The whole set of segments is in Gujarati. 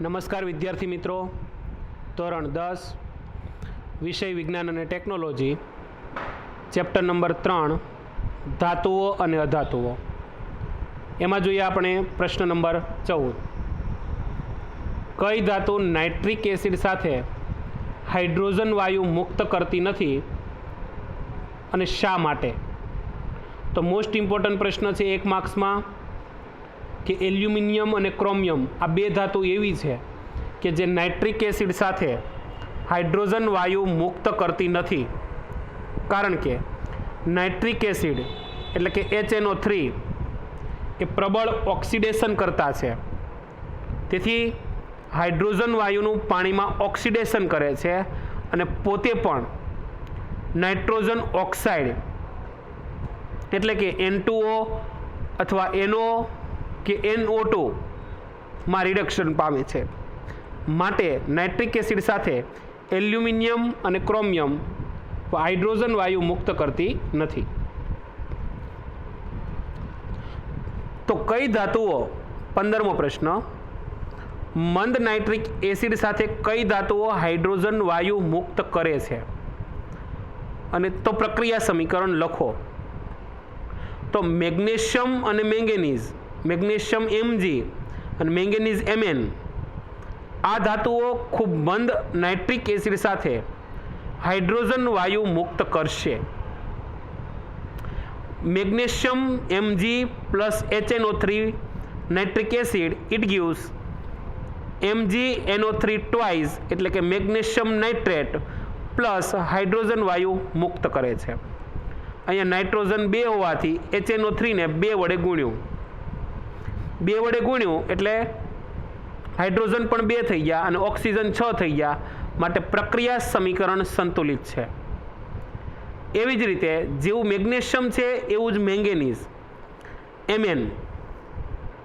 નમસ્કાર વિદ્યાર્થી મિત્રો. ધોરણ દસ, વિષય વિજ્ઞાન અને ટેકનોલોજી, ચેપ્ટર નંબર ત્રણ, ધાતુઓ અને અધાતુઓ. એમાં જોઈએ આપણે પ્રશ્ન નંબર ચૌદ. કઈ ધાતુ નાઇટ્રિક એસિડ સાથે હાઇડ્રોજન વાયુ મુક્ત કરતી નથી અને શા માટે? તો મોસ્ટ ઇમ્પોર્ટન્ટ પ્રશ્ન છે એક માર્ક્સમાં કે એલ્યુમિનિયમ અને ક્રોમિયમ, આ બે ધાતુ એવી છે કે જે નાઇટ્રિક એસિડ સાથે હાઇડ્રોજન વાયુ મુક્ત કરતી નથી. કારણ કે નાઇટ્રિક એસિડ એટલે કે એચએનઓ થ્રી એ પ્રબળ ઓક્સિડેશન કરતા છે. તેથી હાઇડ્રોજન વાયુનું પાણીમાં ઓક્સિડેશન કરે છે અને પોતે પણ નાઇટ્રોજન ઓક્સાઇડ એટલે કે એન અથવા એનો કે એનઓ ટુમાં રિડક્શન પામે છે. માટે નાઇટ્રિક એસિડ સાથે એલ્યુમિનિયમ અને ક્રોમિયમ હાઇડ્રોજન વાયુ મુક્ત કરતી નથી. તો કઈ ધાતુઓ? પંદરમો પ્રશ્ન. મંદ નાઇટ્રિક એસિડ સાથે કઈ ધાતુઓ હાઇડ્રોજન વાયુ મુક્ત કરે છે? અને તો પ્રક્રિયા સમીકરણ લખો. તો મેગ્નેશિયમ અને મેંગેનીઝ મેગ્નેશિયમ એમજી અને મેંગેનીઝ એમએન આ ધાતુઓ ખૂબ મંદ નાઇટ્રિક એસિડ સાથે હાઇડ્રોજન વાયુ મુક્ત કરશે. Magnesium Mg plus HNO three nitric acid, it gives Mg NO three twice એટલે કે મેગ્નેશિયમ નાઇટ્રેટ પ્લસ હાઇડ્રોજન વાયુ મુક્ત કરે છે. અહીંયા નાઇટ્રોજન બે હોવાથી એચએનઓ થ્રીને બે વડે ગુણ્યું. બે વડે ગુણ્યું એટલે હાઇડ્રોજન પણ બે થઈ ગયા અને ઓક્સિજન છ થઈ ગયા. માટે પ્રક્રિયા સમીકરણ સંતુલિત છે. એવી જ રીતે જેવું મેગ્નેશિયમ છે, એવું જ manganese. Mn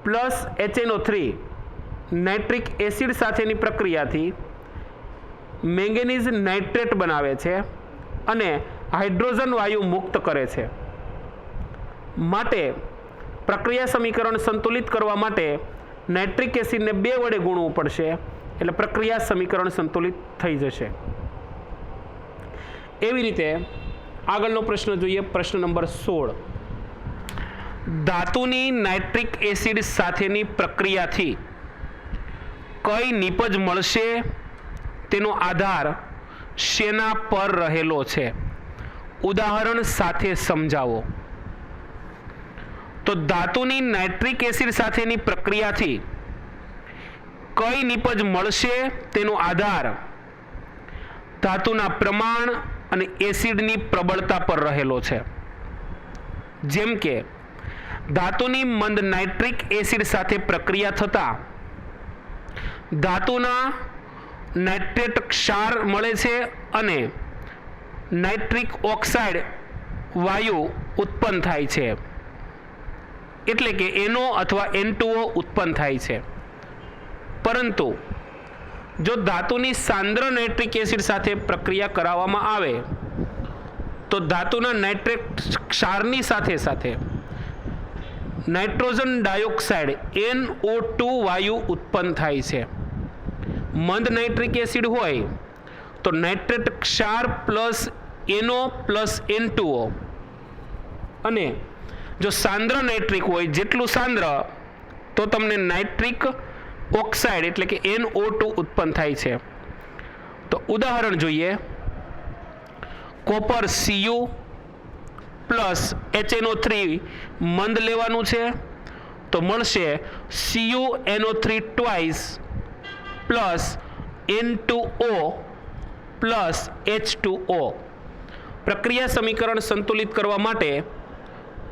plus HNO three nitric acid સાથેની પ્રક્રિયાથી મેંગેનીઝ નાઇટ્રેટ બનાવે છે અને હાઇડ્રોજન વાયુ મુક્ત કરે છે. માટે પ્રક્રિયા સમીકરણ સંતુલિત કરવા માટે નાઇટ્રિક એસિડને બે વડે ગુણવું પડશે. એટલે પ્રક્રિયા સમીકરણ સંતુલિત થઈ જશે. એવી રીતે આગળનો પ્રશ્ન જોઈએ. પ્રશ્ન નંબર સોળ. ધાતુની નાઇટ્રિક એસિડ સાથેની પ્રક્રિયાથી કઈ નીપજ મળશે? તેનો આધાર શેના પર રહેલો છે? ઉદાહરણ સાથે સમજાવો. તો ધાતુની નાઇટ્રિક એસિડ સાથેની પ્રક્રિયાથી કઈ નિપજ મળશે તેનો આધાર ધાતુના પ્રમાણ અને એસિડની પ્રબળતા પર રહેલો છે. જેમ કે, ધાતુની મંદ નાઇટ્રિક એસિડ સાથે પ્રક્રિયા થતાં ધાતુના નાઇટ્રેટ ક્ષાર મળે છે અને નાઇટ્રિક ઓક્સાઇડ વાયુ ઉત્પન્ન થાય છે. એટલે કે એનો અથવા એનટુઓ ઉત્પન્ન થાય છે. પરંતુ જો ધાતુની સાંદ્ર નાઇટ્રિક એસિડ સાથે પ્રક્રિયા કરાવવામાં આવે, તો ધાતુના નાઇટ્રેટ ક્ષારની સાથે સાથે નાઇટ્રોજન ડાયોક્સાઇડ એનઓ ટુ વાયુ ઉત્પન્ન થાય છે. મંદ નાઇટ્રિક એસિડ હોય, તો નાઇટ્રેટ ક્ષાર પ્લસ એનો પ્લસ એન ટુઓ અને જો સાંદ્ર નાઇટ્રિક હોય, જેટલું સાંદ્ર, તો તમને નાઇટ્રિક ઓક્સાઇડ એટલે કે એન ઓ ટુ ઉત્પન્ન થાય છે. તો ઉદાહરણ જોઈએ. Copper Cu plus HNO three મંદ લેવાનું છે. તો મળશે Cu NO three twice plus N two O plus H two O પ્રક્રિયા સમીકરણ સંતુલિત કરવા માટે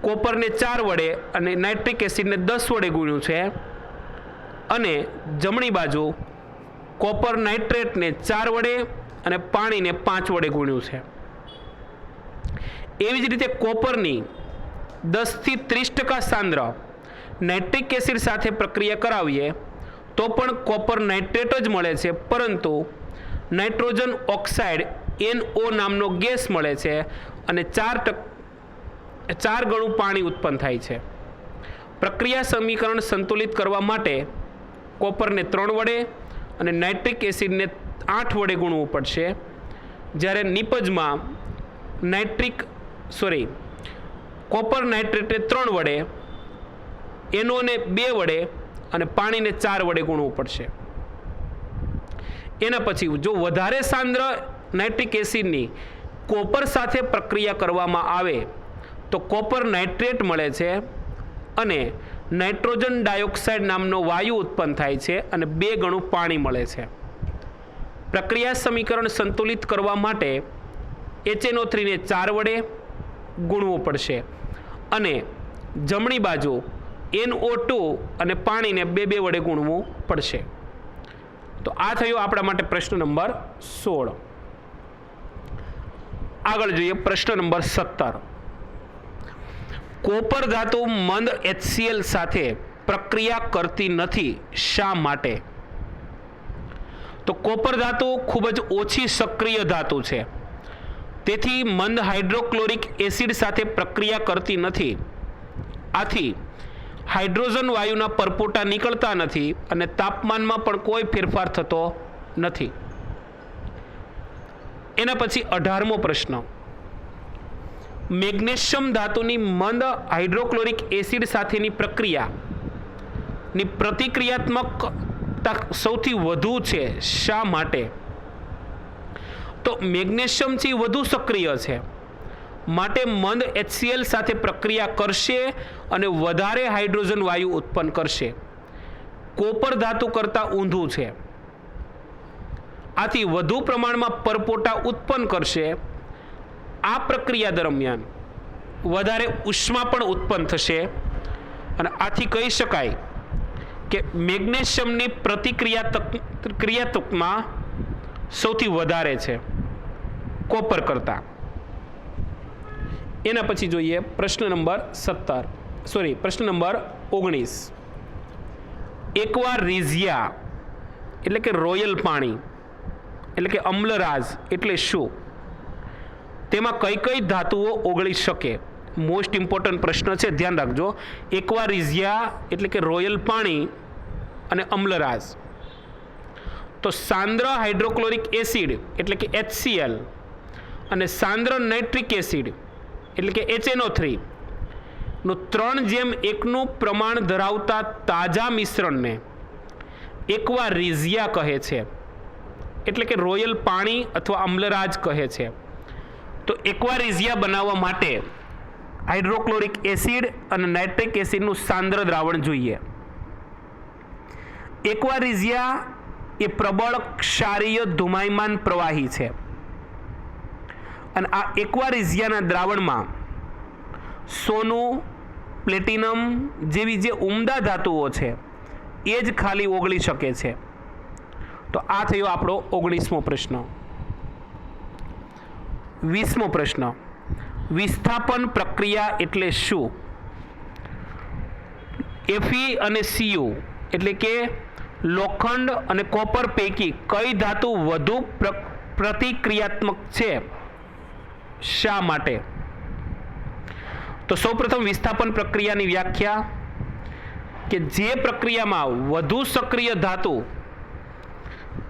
કોપરને ચાર વડે અને નાઇટ્રિક એસિડને દસ વડે ગુણ્યું છે. અને જમણી બાજુ કોપર નાઇટ્રેટને ચાર વડે અને પાણીને પાંચ વડે ગુણ્યું છે. એવી જ રીતે કોપરની દસથી ત્રીસ ટકા સાંદ્ર નાઇટ્રિક એસિડ સાથે પ્રક્રિયા કરાવીએ તો પણ કોપર નાઇટ્રેટ જ મળે છે, પરંતુ nitrogen oxide N O gas મળે છે અને ચાર ટક ચાર ગણું પાણી ઉત્પન્ન થાય છે. પ્રક્રિયા સમીકરણ સંતુલિત કરવા માટે કોપરને ત્રણ વડે અને નાઇટ્રિક એસિડને આઠ વડે ગુણવું પડશે. જ્યારે નિપજમાં નાઇટ્રિક, સોરી, કોપર નાઇટ્રેટને ત્રણ વડે એનોને બે વડે અને પાણીને ચાર વડે ગુણવું પડશે. એના પછી જો વધારે સાંદ્ર નાઇટ્રિક એસિડની કોપર સાથે પ્રક્રિયા કરવામાં આવે તો કોપર નાઇટ્રેટ મળે છે અને નાઇટ્રોજન ડાયોક્સાઇડ નામનો વાયુ ઉત્પન્ન થાય છે અને બે ગણું પાણી મળે છે. પ્રક્રિયા સમીકરણ સંતુલિત કરવા માટે એચએનઓ થ્રીને ચાર વડે ગુણવું પડશે અને જમણી બાજુ એનઓ ટુ અને પાણીને બે બે વડે ગુણવું પડશે. તો આ થયો આપણા માટે પ્રશ્ન નંબર સોળ. આગળ જોઈએ પ્રશ્ન નંબર સત્તર. કોપર ધાતુ મંદ એચસીએલ સાથે પ્રક્રિયા કરતી નથી. શા માટે? તો કોપર ધાતુ ખૂબ જ ઓછી સક્રિય ધાતુ છે. તેથી મંદ હાઇડ્રોક્લોરિક એસિડ સાથે પ્રક્રિયા કરતી નથી. આથી હાઇડ્રોજન વાયુના પરપોટા નીકળતા નથી અને તાપમાનમાં પણ કોઈ ફેરફાર થતો નથી. એના પછી અઢારમો પ્રશ્ન. મેગ્નેશિયમ ધાતુની મંદ હાઇડ્રોક્લોરિક એસિડ સાથેની પ્રક્રિયા. ની પ્રતિક્રિયાત્મકતા સૌથી વધુ છે શા માટે? તો મેગ્નેશિયમથી વધુ સક્રિય છે. માટે મંદ એચસીએલ સાથે પ્રક્રિયા કરશે અને વધારે હાઇડ્રોજન વાયુ ઉત્પન્ન કરશે. કોપર ધાતુ કરતાં ઊંધું છે. આથી વધુ પ્રમાણમાં પરપોટા ઉત્પન્ન કરશે આ પ્રક્રિયા દરમિયાન વધારે ઉષ્મા પણ ઉત્પન્ન થશે અને આથી કહી શકાય કે મેગ્નેશિયમની પ્રતિક્રિયા ક્રિયાત્મકમાં સૌથી વધારે છે કોપર કરતાં. એના પછી જોઈએ પ્રશ્ન નંબર સત્તર. સોરી પ્રશ્ન નંબર ઓગણીસ. એકવાર રિઝિયા એટલે કે રોયલ પાણી એટલે કે અમ્લરાજ એટલે શું? તેમાં કઈ કઈ ધાતુઓ ઓગળી શકે? મોસ્ટ ઇમ્પોર્ટન્ટ પ્રશ્ન છે, ધ્યાન રાખજો. એકવાર રિઝિયા એટલે કે રોયલ પાણી અને અમ્લરાઝ. તો સાંદ્ર હાઇડ્રોક્લોરિક એસિડ એટલે કે એચસીએલ અને સાંદ્ર નાઇટ્રિક એસિડ એટલે કે એચએનઓ થ્રી નું ત્રણ જેમ એકનું પ્રમાણ ધરાવતા તાજા મિશ્રણને એકવાર રિઝિયા કહે છે. એટલે કે રોયલ પાણી અથવા અમ્લરાજ કહે છે. તો એક્વારિઝિયા બનાવવા માટે હાઇડ્રોક્લોરિક એસિડ અને નાઇટ્રિક એસિડનું સાંદ્ર દ્રાવણ જોઈએ. એકવા રિઝિયા એ પ્રબળ ક્ષારીય ધુમાયમાન પ્રવાહી છે. અને આ એક્વારિઝિયાના દ્રાવણમાં સોનું, પ્લેટિનમ જેવી જે ઉમદા ધાતુઓ છે, એ જ ખાલી ઓગળી શકે છે. તો આ થયો આપણો ઓગણીસમો પ્રશ્ન. વીસમો પ્રશ્ન. વિસ્થાપન પ્રક્રિયા એટલે શું? એફી અને સીયુ એટલે કે લોખંડ અને કોપર પૈકી કઈ ધાતુ વધુ પ્ર, પ્રતિક્રિયાત્મક છે? શા માટે? તો સૌપ્રથમ વિસ્થાપન પ્રક્રિયાની વ્યાખ્યા કે જે પ્રક્રિયામાં વધુ સક્રિય ધાતુ,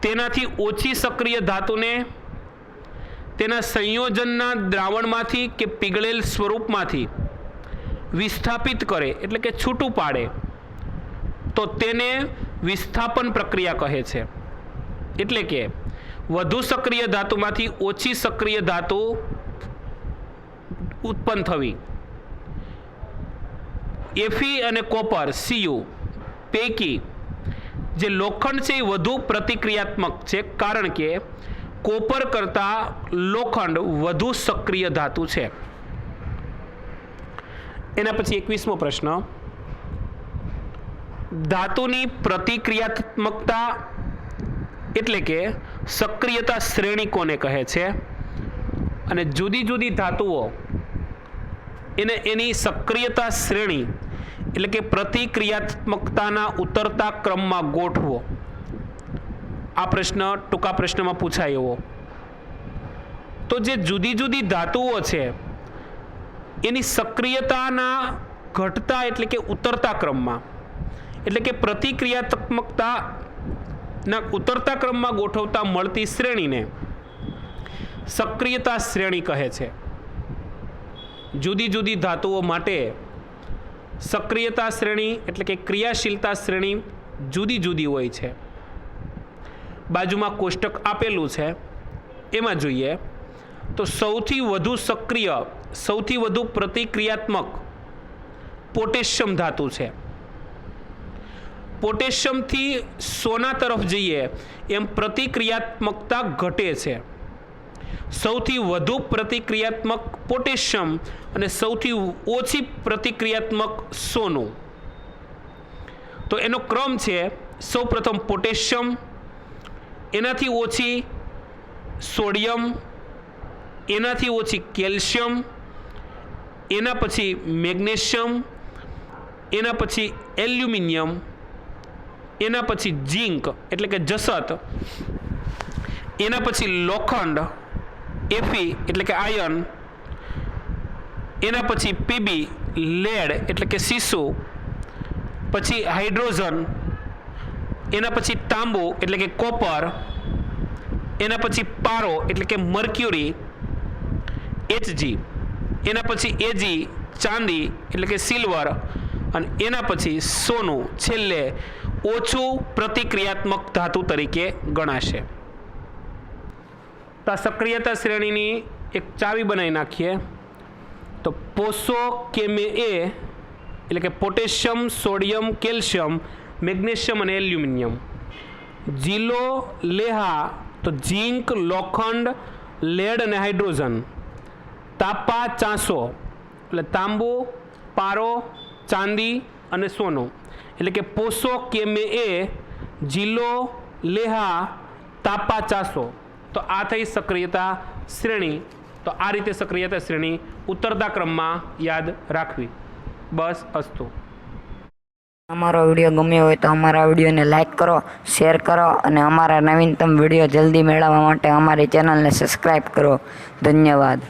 તેનાથી ઓછી સક્રિય ધાતુને તેના સંયોજનના દ્રાવણમાંથી કે પીગળેલ સ્વરૂપમાંથી વિસ્થાપિત કરે, એટલે કે છૂટું પાડે, તો તેને વિસ્થાપન પ્રક્રિયા કહે છે. એટલે કે વધુ સક્રિય ધાતુમાંથી ઓછી સક્રિય ધાતુ ઉત્પન્ન થવી. એફી અને કોપર સીયુ પૈકી જે લોખંડ છે એ વધુ પ્રતિક્રિયાત્મક છે. કારણ કે કોપર કરતાં લોખંડ વધુ સક્રિય ધાતુ છે. એના પછી એકવીસમો પ્રશ્ન. ધાતુની પ્રતિક્રિયાત્મકતા એટલે કે સક્રિયતા શ્રેણી કોને કહે છે? અને જુદી જુદી ધાતુઓ એને એની સક્રિયતા શ્રેણી એટલે કે પ્રતિક્રિયાત્મકતાના ઉતરતા ક્રમમાં ગોઠવો. આ પ્રશ્ન, ટૂંકા પ્રશ્નમાં પૂછાય એવો. તો જે જુદી જુદી ધાતુઓ છે, એની સક્રિયતાના ઘટતા એટલે કે ઉતરતા ક્રમમાં, એટલે કે પ્રતિક્રિયાત્મકતા ના ઉતરતા ક્રમમાં ગોઠવતા મળતી શ્રેણીને સક્રિયતા શ્રેણી કહે છે. જુદી જુદી ધાતુઓ માટે સક્રિયતા શ્રેણી એટલે કે ક્રિયાશીલતા શ્રેણી જુદી જુદી હોય છે. બાજુમાં કોષ્ટક આપેલું છે. એમાં જોઈએ તો સૌથી વધુ સક્રિય, સૌથી વધુ પ્રતિક્રિયાત્મક પોટેશિયમ ધાતુ છે. પોટેશિયમથી સોના તરફ જઈએ એમ પ્રતિક્રિયાત્મકતા ઘટે છે. સૌથી વધુ પ્રતિક્રિયાત્મક પોટેશિયમ અને સૌથી ઓછી પ્રતિક્રિયાત્મક સોનું. તો એનો ક્રમ છે, સૌપ્રથમ પોટેશિયમ એનાથી ઓછી સોડિયમ, એનાથી ઓછી કેલ્શિયમ, એના પછી મેગ્નેશિયમ, એના પછી એલ્યુમિનિયમ, એના પછી ઝીંક એટલે કે જસત, એના પછી લોખંડ એફી એટલે કે આયર્ન એના પછી પીબી લેડ એટલે કે સીસુ પછી હાઇડ્રોજન એના પછી તાંબુ, એટલે કે કોપર. એના પછી પારો, એટલે કે મર્ક્યુરી. એચજી એના પછી એજી ચાંદી, એટલે કે સિલ્વર. અને એના પછી સોનું, છેલ્લે ઓછું પ્રતિક્રિયાત્મક ધાતુ તરીકે ગણાશે. તો આ સક્રિયતા શ્રેણીની એક ચાવી બનાવી નાખીએ. તો પોસો કેમે એ, એટલે કે પોટેશિયમ, સોડિયમ, કેલ્શિયમ મેગ્નેશિયમ અને એલ્યુમિનિયમ. જીલો લેહા તો ઝીંક, લોખંડ, લેડ અને હાઇડ્રોજન. તાપા ચાંસો, એટલે તાંબુ, પારો, ચાંદી અને સોનું. એટલે કે પોસો કેમે એ જીલો લેહા, તાપા ચાસો. તો આ થઈ સક્રિયતા શ્રેણી. તો આ રીતે સક્રિયતા શ્રેણી ઉતરતા ક્રમમાં યાદ રાખવી. બસ, અસ્તુ. અમારો વીડિયો ગમ્યો હોય તો અમારા વિડીયોને લાઇક કરો શેર કરો અને અમારા નવીનતમ વીડિયો જલ્દી મેળવવા માટે અમારી ચેનલને સબસ્ક્રાઈબ કરો. ધન્યવાદ.